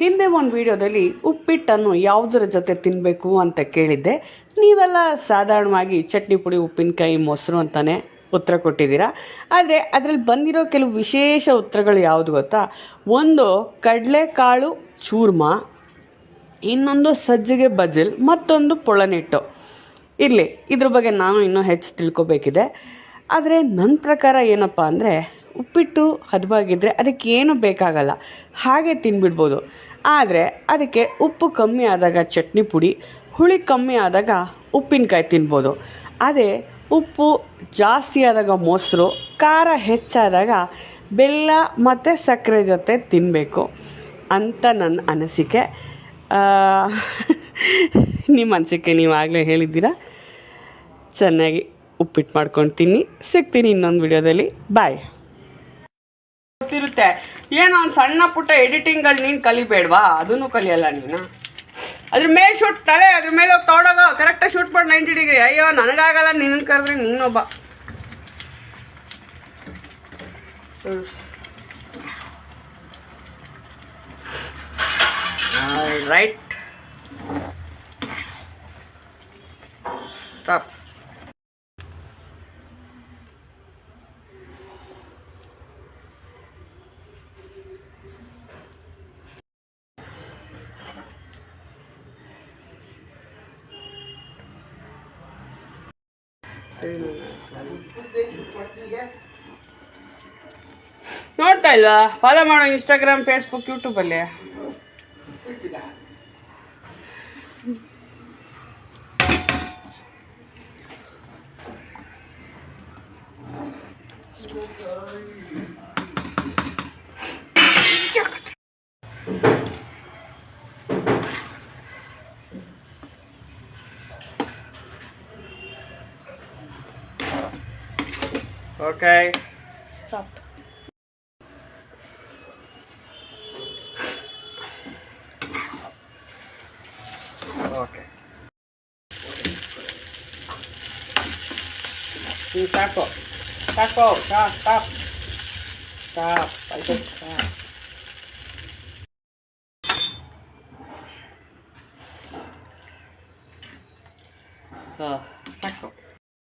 ಹಿಂದೆ ಒಂದು ವಿಡಿಯೋದಲ್ಲಿ ಉಪ್ಪಿಟ್ಟನ್ನು ಯಾವುದರ ಜೊತೆ ತಿನ್ನಬೇಕು ಅಂತ ಕೇಳಿದ್ದೆ. ನೀವೆಲ್ಲ ಸಾಧಾರಣವಾಗಿ ಚಟ್ನಿ ಪುಡಿ, ಉಪ್ಪಿನಕಾಯಿ, ಮೊಸರು ಅಂತಾನೆ ಉತ್ತರ ಕೊಟ್ಟಿದ್ದೀರಾ. ಆದರೆ ಅದರಲ್ಲಿ ಬಂದಿರೋ ಕೆಲವು ವಿಶೇಷ ಉತ್ತರಗಳು ಯಾವುದು ಗೊತ್ತಾ? ಒಂದು ಕಡಲೆಕಾಳು ಚೂರ್ಮ, ಇನ್ನೊಂದು ಸಜ್ಜಿಗೆ ಬಜಲ್ ಮತ್ತೊಂದು ಪೊಳನಿಟ್ಟು. ಇರಲಿ, ಇದ್ರ ಬಗ್ಗೆ ನಾನು ಇನ್ನೂ ಹೆಚ್ಚು ತಿಳ್ಕೊಬೇಕಿದೆ. ಆದರೆ ನನ್ನ ಪ್ರಕಾರ ಏನಪ್ಪ ಅಂದರೆ ಉಪ್ಪಿಟ್ಟು ಹದವಾಗಿದ್ದರೆ ಅದಕ್ಕೆ ಏನು ಬೇಕಾಗಲ್ಲ. ಹಾಗೆ ತಿನ್ಬಿಡ್ಬೋದು. ಆದರೆ ಅದಕ್ಕೆ ಉಪ್ಪು ಕಮ್ಮಿ ಆದಾಗ ಚಟ್ನಿ ಪುಡಿ, ಹುಳಿ ಕಮ್ಮಿ ಆದಾಗ ಉಪ್ಪಿನಕಾಯಿ ತಿನ್ಬೋದು. ಅದೇ ಉಪ್ಪು ಜಾಸ್ತಿ ಆದಾಗ ಮೊಸರು, ಖಾರ ಹೆಚ್ಚಾದಾಗ ಬೆಲ್ಲ ಮತ್ತು ಸಕ್ಕರೆ ಜೊತೆ ತಿನ್ನಬೇಕು ಅಂತ ನನ್ನ ಅನಿಸಿಕೆ. ನಿಮ್ಮ ಅನಿಸಿಕೆ ನೀವು ಆಗಲೇ ಹೇಳಿದ್ದೀರಾ? ಚೆನ್ನಾಗಿ ಉಪ್ಪಿಟ್ಟು ಮಾಡ್ಕೊಂಡು ತಿನ್ನಿ ಸಿಗ್ತೀನಿ ಇನ್ನೊಂದು ವಿಡಿಯೋದಲ್ಲಿ. ಬಾಯ್. ಗೊತ್ತಿರುತ್ತೆ ಏನೋ ಒಂದು ಸಣ್ಣ ಪುಟ್ಟ ಎಡಿಟಿಂಗಲ್ಲಿ ನೀನು ಕಲಿಬೇಡ್ವಾ? ಅದನ್ನು ಕಲಿಯಲ್ಲ ನೀನು. ಅದ್ರ ಮೇಲೆ ಶೂಟ್ ತಲೆ, ಅದ್ರ ಮೇಲೆ ಹೋಗಿ ತೊಡೋದು ಕರೆಕ್ಟಾಗಿ ಶೂಟ್ ಮಾಡಿ ನೈಂಟಿ ಡಿಗ್ರಿ ಅಯ್ಯೋ, ನನಗಾಗಲ್ಲ ನಿನ್ನ ಕರೆದ್ರೆ ನೀನೊಬ್ಬ. ರೈಟ್ ಸ್ಟಾಪ್ ನೋಡ್ತಾ ಇಲ್ವಾ? ಫಾಲೋ ಮಾಡೋ ಇನ್ಸ್ಟಾಗ್ರಾಮ್ ಫೇಸ್ಬುಕ್ ಯೂಟ್ಯೂಬಲ್ಲಿ ok. Xong. Ok. Đi taco taco stop stop stop phải không stop ờ taco